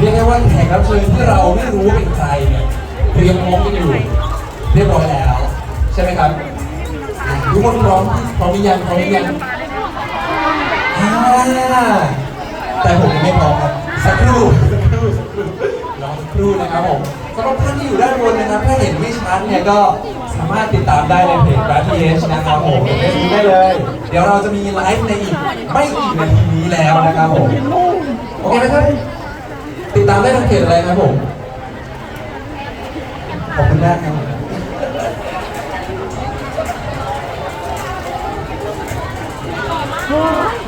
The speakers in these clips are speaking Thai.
เรียกได้ว่าแขกรับเชิญที่เราไม่รู้ว่าเป็นใครเนี่ยเตรียมพร้อมกันอยู่เรียบร้อยแล้ว ใช่ไหมครับทุกคนพร้อมพร้อมหรือยังพร้อมหรือยังอ่าแต่ผมยังไม่พร้อมครับสักครู่สักครู่สักครู่รอสักครู่นะครับผมสำหรับท่านที่อยู่ด้านบนนะครับถ้าเห็นไม่ชัดเนี่ยก็สามารถติดตามได้ในเพจ r a p h นะครับผมเฟซบุ๊กได้เลย เดี๋ยวเราจะมีไลฟ์ในอีกไม่กี่นาทีนี้แล้วนะครับผมโอเคไหมครับ ติดตามได้ทางเพจอะไรครับผม ขอบคุณมากครับต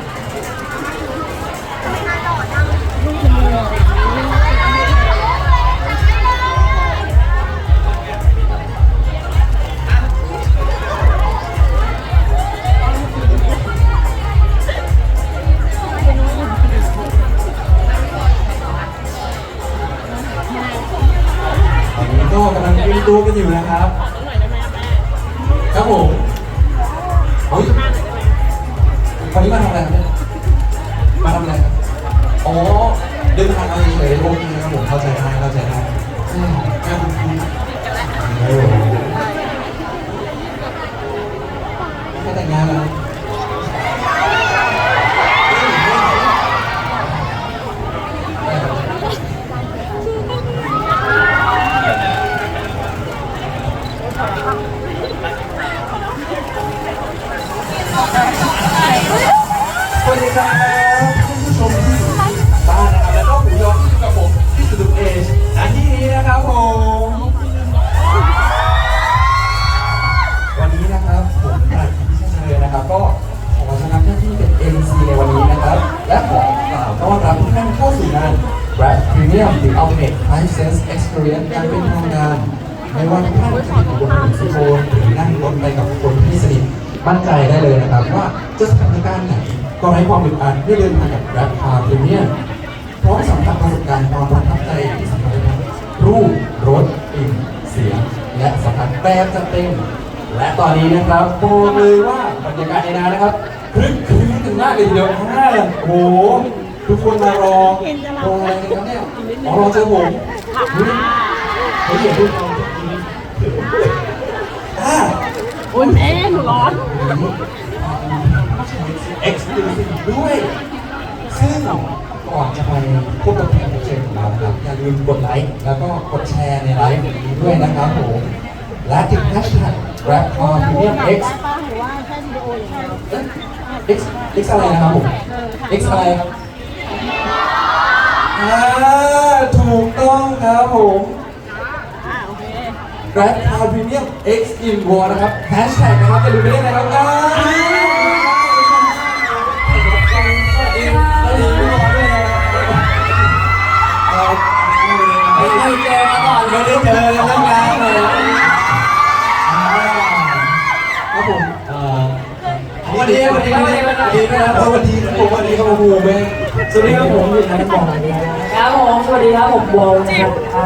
ำลังเตรียมตัวกันอยู่นะครับครับผมเฮ้ยวันนี้มาทำอะไรครับเนี่ยมาทำอะไรครับอ๋อเดินทางเอาเฉยๆโอเคครับผมเข้าใจได้เข้าใจได้อืมงานคุณ ครับท่านผู้ชมที่อยู่ทางบ้านนะครับแล้วก็หมูยอที่อยู่กับผมที่สุดเอชณที่นี้นะครับผมวันนี้นะครับผมปราดพิชเชยนะครับ ก็ขอจะทำหน้าที่เป็น MC ในวันนี้นะครับ และขอกล่าวต้อนรับทุกท่านเข้าสู่งาน Rap Premium The Ultimate Five Sense Experience การเป็นทางงานไม่ว่าทุกท่านจะติดอยู่บนถนนสุโขทัยหรือนั่งรถไปกับคนที่สนิทมั่นใจได้เลยนะครับ ว่าจะสถานการณ์ไหน ก็ไร้ความอึดอัดที่เดินทางกับ Grab Car Premium พร้อมสัมผัสประสบการณ์ความประทับใจที่สัมผัสได้ทั้งรูปรสกลิ่นเสียง และสัมผัสแบบจัดเต็มและตอนนี้นะครับบอกเลยว่าบรรยากาศในงานนะครับคลึกคลื้นกันมากเลยทีเดียวอ่าโอ้โหทุกคนมารอรออะไรกันครับเนี่ยอ๋อรอเจอผมเฮ้ยเฮ้ยอย่าพูดเอาอ่าโอ้ยแม่หนูร้อน เอ็กซ์คลูซีฟด้วย ซึ่งก่อนจะไปพบกับแขกรับเชิญของเราครับอย่าลืมกดไลค์แล้วก็กดแชร์ในไลฟ์นี้ด้วยนะครับผมและติดแฮชแท็ก Rap Car Premium X ป้าหรือว่าแค่วิดีโออย่างเดียวเอ๊ะ X X อะไรนะครับผม X อะไรครับอ่าถูกต้องครับผมอ่าโอเค Rap Car Premium X in War นะครับแฮชแท็กนะครับอย่าลืมไปเล่นนะครับ สวัสดีสวัสดีครับสวัสดีครับสวัสดีครับผมสวัสดีครับโอ้โหแม่สวัสดีครับผมอยู่ทางบอลนะครับครับผมสวัสดีครับผมโบนะครับอ่า